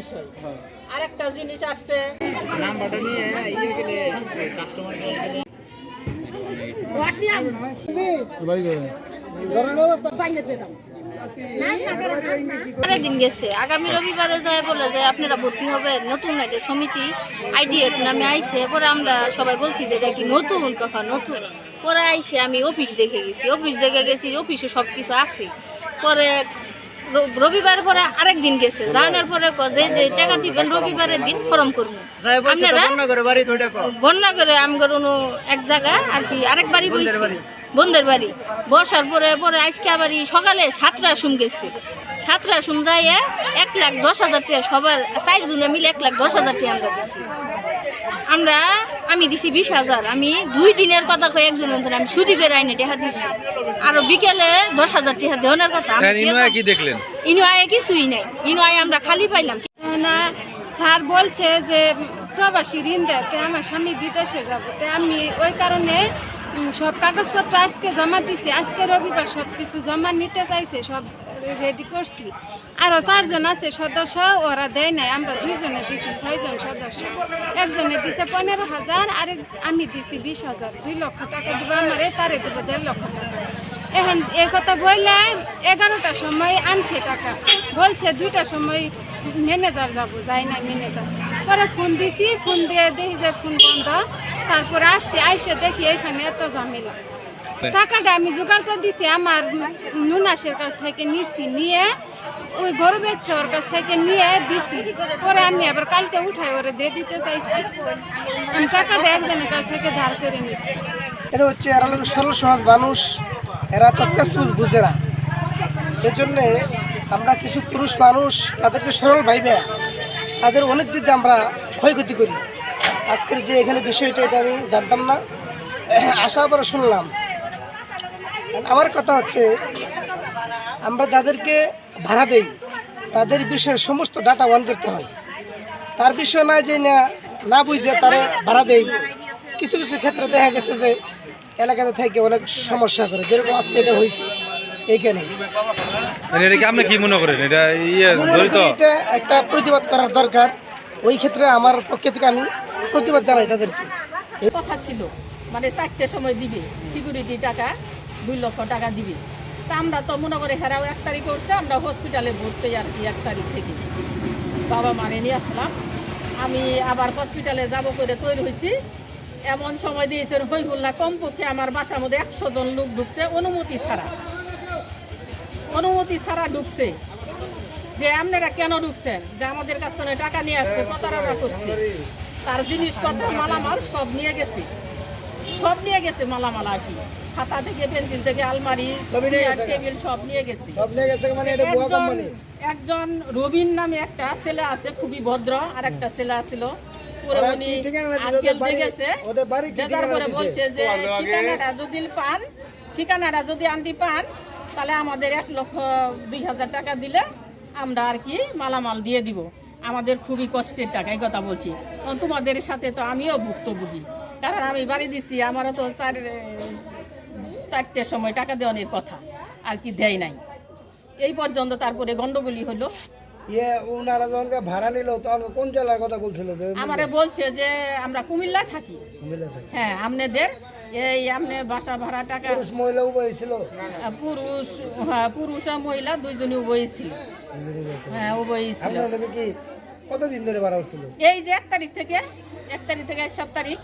বিষয়। আরেকটা জিনিস আসছে। পরের দিন গেছে। আগামী রবিবারে যায় বলে যে আপনারা ভর্তি হবে নতুন একটা সমিতি আইডিএফ নামে আইছে। পরে আমরা সবাই বলছি যে এটা কি নতুন? কথা নতুন? পরে আইসে আমি অফিস দেখে গেছি। অফিস দেখে গেছি অফিসে সব কিছু আছে। পরে রবিবার পরে আরেক দিন গেছে। জানার পরে ক- যে যে টাকা দিবেন রবিবারের দিন ফর্ম করব। আপনারা বন্যা করে আমগর এক জায়গা আর কি আরেক বাড়ি বইছি। বন্ধের বাড়ি। বসার পরে পরে আজকে আবার সকালে সাতটা সুম গেছে। সাতটা সুম যাইয়ে এক লাখ দশ হাজার টাকা সবার চার জনে মিলে এক লাখ দশ হাজার টাকা আমরা দিছি। আমরা আমি দিছি বিশ হাজার। আমি দুই দিনের কথা কই একজনের ধরে আমি সুদি করে আইনে টাকা দিছি। আর বিকেলে দশ হাজার টাকা দেওয়ার কথা। আমি ইনুয়া কি দেখলেন? ইনু আয়ে কিছুই নাই। ইনু আয়ে আমরা খালি পাইলাম। না স্যার বলছে যে প্রবাসী ঋণ দেয় তো আমার স্বামী বিদেশে যাব। তো আমি ওই কারণে সব কাগজপত্র আজকে জমা দিছি। আজকে রবিবার সব কিছু জমা নিতে চাইছে, সব রেডি করছি। আরও চারজন আছে সদস্য, ওরা দেয় নাই। আমরা দুইজনে দিছি, ছয়জন সদস্য। একজনে দিছে পনেরো হাজার, আরেক আমি দিছি বিশ হাজার। দুই লক্ষ টাকা দিব আমারে, তারে দেবো দেড় লক্ষ টাকা। এখন এই কথা বললে এগারোটার সময় আনছে টাকা। বলছে দুইটার সময় ম্যানেজার যাব, যাই না ম্যানেজার। পরে ফোন দিছি ফোন দিয়ে দেখি যে ফোন বন্ধ। তারপরে আসতে, আইসে দেখি এখানে এত ঝামেলা। টাকাটা আমি জোগাড় করে দিছি, আমার নুনাসের কাছ থেকে নিছি, নিয়ে ওই গরু বেচছে ওর কাছ থেকে নিয়ে দিছি। পরে আমি আবার কালকে উঠাই, ওরে দিয়ে দিতে চাইছি। আমি টাকাটা একজনের কাছ থেকে ধার করে নিছি। এটা হচ্ছে, এরা লোক সরল, সহজ মানুষ। এরা তো পেসপুস বুঝে না। এই জন্যে আমরা কিছু পুরুষ মানুষ, তাদেরকে সরল ভাইবে, তাদের অনেক দিকে আমরা ক্ষয়ক্ষতি করি। আজকের যে এখানে বিষয়টা এটা আমি জানতাম না। আসার পরে শুনলাম। আমার কথা হচ্ছে আমরা যাদেরকে ভাড়া দেই তাদের বিষয়ে সমস্ত ডাটা অন করতে হয়। তার বিষয় না যে না না বুঝে তারা ভাড়া দেই। কিছু কিছু ক্ষেত্রে দেখা গেছে যে এলাকাতে থেকে অনেক সমস্যা করে। যেরকম আজকে এটা হয়েছে এইখানে। কি আপনি কি মনে করেন? এটা ইয়ে এটা একটা প্রতিবাদ করার দরকার। ওই ক্ষেত্রে আমার পক্ষে থেকে আমি প্রতিবাদ জানাই তাদেরকে। কথা ছিল মানে চারটে সময় দিবে সিকিউরিটি টাকা, দুই লক্ষ টাকা দিবে। তা আমরা তো মনে করে হেরাও এক তারিখ করছে, আমরা হসপিটালে ভর্তি আর কি এক তারিখ থেকে। বাবা মারে নিয়ে আসলাম। আমি আবার হসপিটালে যাব করে তৈরি হয়েছি। এমন সময় দিয়েছে হইগুল্লা কমপক্ষে আমার বাসার মধ্যে একশো জন লোক ঢুকছে, অনুমতি ছাড়া। অনুমতি ছাড়া ঢুকছে। যে আপনারা কেন ঢুকছেন? যে আমাদের কাছ থেকে টাকা নিয়ে আসছে, প্রতারণা করছে। তার জিনিসপত্র মালামাল সব নিয়ে গেছে। সব নিয়ে গেছে মালামাল আর কি। খাতা থেকে পেন্সিল থেকে আলমারি চেয়ার টেবিল সব নিয়ে গেছে। একজন একজন রবিন নামে একটা ছেলে আছে খুবই ভদ্র আর একটা ছেলে আছিল। পরে উনি আঙ্কেল দেখেছে দেখার পরে বলছে যে ঠিকানাটা যদি পান ঠিকানাটা যদি আনতে পান তাহলে আমাদের এক লক্ষ দুই হাজার টাকা দিলে আমরা আর কি মালামাল দিয়ে দিব। আমাদের খুবই কষ্টের টাকা এই কথা বলছি। কারণ তোমাদের সাথে তো আমিও ভুক্তভোগী। কারণ আমি বাড়ি দিচ্ছি আমারও তো চার চারটের সময় টাকা দেওয়ানোর কথা আর কি দেয় নাই। এই পর্যন্ত তারপরে গন্ডগোলি হলো। ইয়ে ওনারা যখন ভাড়া নিল কোন জেলার কথা বলছিল যে আমারে বলছে যে আমরা কুমিল্লায় থাকি। হ্যাঁ আপনাদের এই আপনি বাসা ভাড়া টাকা পুরুষ মহিলা উভয় পুরুষ হ্যাঁ পুরুষ আর মহিলা দুইজনই বইছিল। হ্যাঁ উভয়ই ছিল আপনার কি কতদিন ধরে ভাড়া উঠছিল এই যে এক তারিখ থেকে এক তারিখ থেকে সাত তারিখ।